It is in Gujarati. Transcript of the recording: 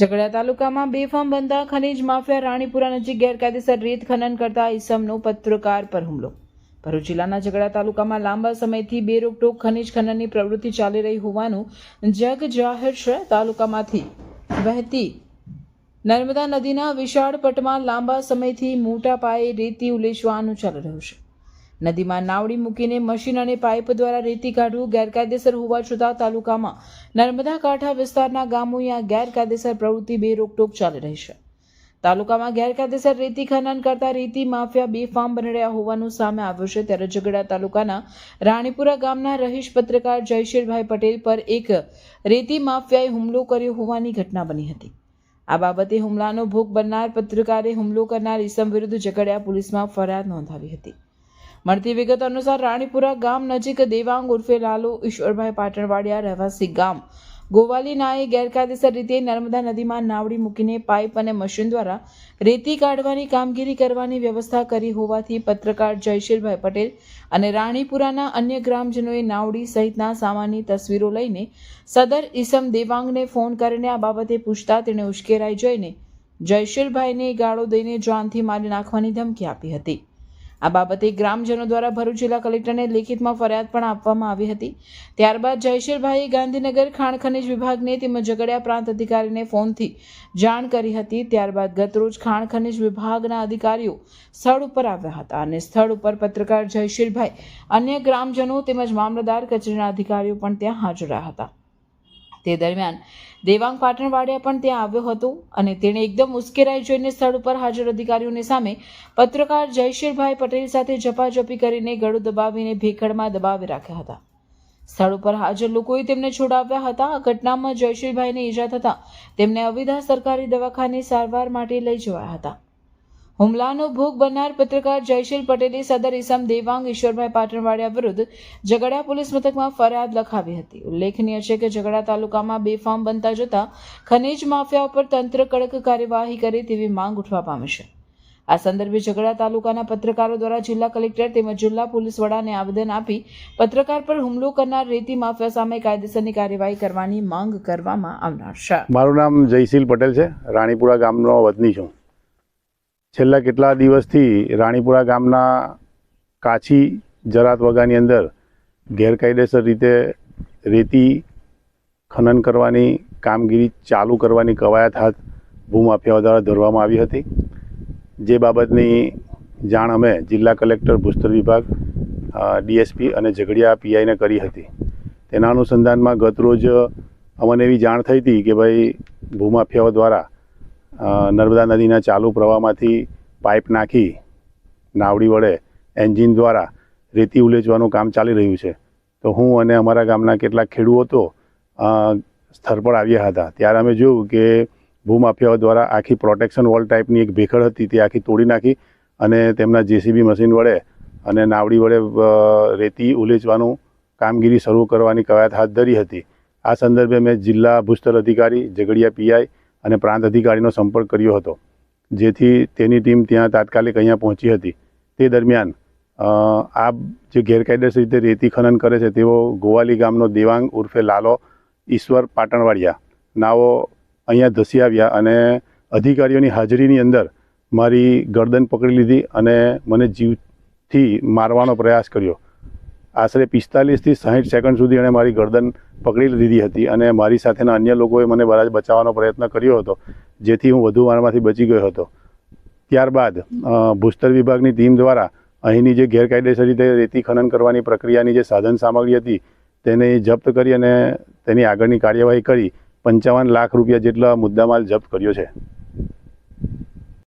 ઝઘડા તાલુકામાં બેફામ બનતા ખનીજ માફિયા રાણીપુરા નજીક ગેરકાયદેસર રેત ખનન કરતા ઈસમનો પત્રકાર પર હુમલો. ભરૂચ જિલ્લાના ઝઘડા તાલુકામાં લાંબા સમયથી બે રોકટોક ખનીજ ખનનની પ્રવૃત્તિ ચાલી રહી હોવાનું જગ જાહેર છે. તાલુકામાંથી વહેતી નર્મદા નદીના વિશાળ પટમાં લાંબા સમયથી મોટા પાયે રેતી ઉલેચવાનું ચાલી રહ્યું છે. નદીમાં નાવડી મૂકીને મશીન અને પાઇપ દ્વારા રેતી કાઢવું ગેરકાયદેસર હોવા છતાં તાલુકામાં નર્મદા કાંઠા વિસ્તારના ગામોએ આ ગેરકાયદેસર પ્રવૃત્તિ બે રોકટોક ચાલી રહી છે. તાલુકામાં ગેરકાયદેસર રેતી ખનન કરતા રેતી માફિયા બેફામ બની રહ્યા હોવાનું સામે આવ્યું છે. ત્યારે ઝઘડા તાલુકાના રાણીપુરા ગામના રહીશ પત્રકાર જયશીરભાઈ પટેલ પર એક રેતી માફિયાએ હુમલો કર્યો હોવાની ઘટના બની હતી. આ બાબતે હુમલાનો ભોગ બનનાર પત્રકારે હુમલો કરનાર ઈસમ વિરુદ્ધ ઝઘડ્યા પોલીસમાં ફરિયાદ નોંધાવી હતી. મળતી વિગત અનુસાર રાણીપુરા ગામ નજીક દેવાંગ ઉર્ફે લાલુ ઈશ્વરભાઈ પાટણવાડિયા રહેવાસી ગામ. ગોવાલી નાએ ગેરકાયદેસર રીતે નર્મદા નદીમાં નાવડી મૂકીને પાઇપ અને મશીન દ્વારા રેતી કાઢવાની કામગીરી કરવાની વ્યવસ્થા કરી હોવાથી પત્રકાર જયશીલભાઈ પટેલ અને રાણીપુરાના અન્ય ગ્રામજનોએ નાવડી સહિતના સામાનની તસવીરો લઈને સદર ઈસમ દેવાંગને ફોન કરીને આ બાબતે પૂછતા તેણે ઉશ્કેરાઈ જઈને જયશીલભાઈને ગાળો દઈને જાનથી મારી નાખવાની ધમકી આપી હતી. આ બાબતે ગ્રામજનો દ્વારા ભરૂચ જિલ્લા કલેક્ટરને લેખિતમાં ફરિયાદ પણ આપવામાં આવી હતી. ત્યારબાદ જયશીલભાઈએ ગાંધીનગર ખાણ ખનિજ વિભાગને તેમજ ઝઘડિયા પ્રાંત અધિકારીને ફોનથી જાણ કરી હતી. ત્યારબાદ ગતરોજ ખાણ ખનિજ વિભાગના અધિકારીઓ સ્થળ ઉપર આવ્યા હતા અને સ્થળ ઉપર પત્રકાર જયશીલભાઈ અન્ય ગ્રામજનો તેમજ મામલતદાર કચેરીના અધિકારીઓ પણ ત્યાં હાજર રહ્યા હતા. તે દરમિયાન દેવાંગ પાટણવાડિયા પણ ત્યાં આવ્યો હતો અને તેણે એકદમ ઉશ્કેરાઈ જોઈને સ્થળ ઉપર હાજર અધિકારીઓની સામે પત્રકાર જયશીરભાઈ પટેલ સાથે ઝપાઝપી કરીને ગળું દબાવીને ભેખડમાં દબાવી રાખ્યા હતા. સ્થળ ઉપર હાજર લોકોએ તેમને છોડાવ્યા હતા. ઘટનામાં જયશીલભાઈને ઈજા થતાં તેમને અવિધા સરકારી દવાખાને સારવાર માટે લઈ જવાયા હતા. હુમલાનો ભોગ બનનાર પત્રકાર જયશીલ પટેલે સદર ઇસમ દેવાંગ ઈશ્વરભાઈ પાટણવાડિયા વિરુદ્ધ ઝઘડા પોલીસ મથકમાં ફરિયાદ લખાવી હતી. ઉલ્લેખનીય છે કે ઝઘડા તાલુકામાં બેફામ બનતા જતા ખનીજ માફિયા ઉપર તંત્ર કડક કાર્યવાહી કરે તેવી માંગ ઉઠવા પામી છે. આ સંદર્ભે ઝઘડા તાલુકાના પત્રકારો દ્વારા જિલ્લા કલેક્ટર તેમજ જિલ્લા પોલીસ વડાને આવેદન આપી પત્રકાર પર હુમલો કરનાર રેતી માફિયા સામે કાયદેસરની કાર્યવાહી કરવાની માંગ કરવામાં આવનાર છે. મારું નામ જયશીલ પટેલ છે. રાણીપુરા ગામનો વતની છું. છેલ્લા કેટલા દિવસથી રાણીપુરા ગામના કાછી જરાત વગાની અંદર ગેરકાયદેસર રીતે રેતી ખનન કરવાની કામગીરી ચાલુ કરવાની કવાયત હાથ ભૂમાફિયાઓ દ્વારા ધરવામાં આવી હતી. જે બાબતની જાણ અમે જિલ્લા કલેક્ટર, ભૂસ્તર વિભાગ ડીએસપી અને ઝઘડિયા પીઆઈને કરી હતી. તેના અનુસંધાનમાં ગતરોજ અમને એવી જાણ થઈ હતી કે ભાઈ ભૂમાફિયાઓ દ્વારા નર્મદા નદીના ચાલુ પ્રવાહમાંથી પાઇપ નાખી નાવડી વડે એન્જિન દ્વારા રેતી ઉલેચવાનું કામ ચાલી રહ્યું છે. તો હું અને અમારા ગામના કેટલાક ખેડૂતો સ્થળ પર આવ્યા હતા. ત્યારે અમે જોયું કે ભૂમાફિયાઓ દ્વારા આખી પ્રોટેક્શન વોલ ટાઈપની એક ભેખડ હતી તે આખી તોડી નાખી અને તેમના જેસીબી મશીન વડે અને નાવડી વડે રેતી ઉલેચવાનું કામગીરી શરૂ કરવાની કવાયત હાથ ધરી હતી. આ સંદર્ભે મેં જિલ્લા ભૂસ્તર અધિકારી ઝઘડિયા પીઆઈ અને પ્રાંત અધિકારીનો સંપર્ક કર્યો હતો, જેથી તેની ટીમ ત્યાં તાત્કાલિક અહીંયા પહોંચી હતી. તે દરમિયાન આ જે ગેરકાયદેસર રીતે રેતી ખનન કરે છે તેઓ ગોવાલી ગામનો દેવાંગ ઉર્ફે લાલો ઈશ્વર પાટણવાડિયા નાઓ અહીંયા ધસી આવ્યા અને અધિકારીઓની હાજરીની અંદર મારી ગરદન પકડી લીધી અને મને જીવથી મારવાનો પ્રયાસ કર્યો. આશરે પિસ્તાલીસથી સાહીઠ સેકન્ડ સુધી એણે મારી ગરદન પકડી લીધી હતી અને મારી સાથેના અન્ય લોકોએ મને બરાજ બચાવવાનો પ્રયત્ન કર્યો હતો, જેથી હું વધુ મારમાંથી બચી ગયો હતો. ત્યારબાદ ભૂસ્તર વિભાગની ટીમ દ્વારા અહીંની જે ગેરકાયદેસર રીતે રેતી ખનન કરવાની પ્રક્રિયાની જે સાધન સામગ્રી હતી, તેને જપ્ત કરી અને તેની આગળની કાર્યવાહી કરી પંચાવન લાખ રૂપિયા જેટલા મુદ્દામાલ જપ્ત કર્યો છે.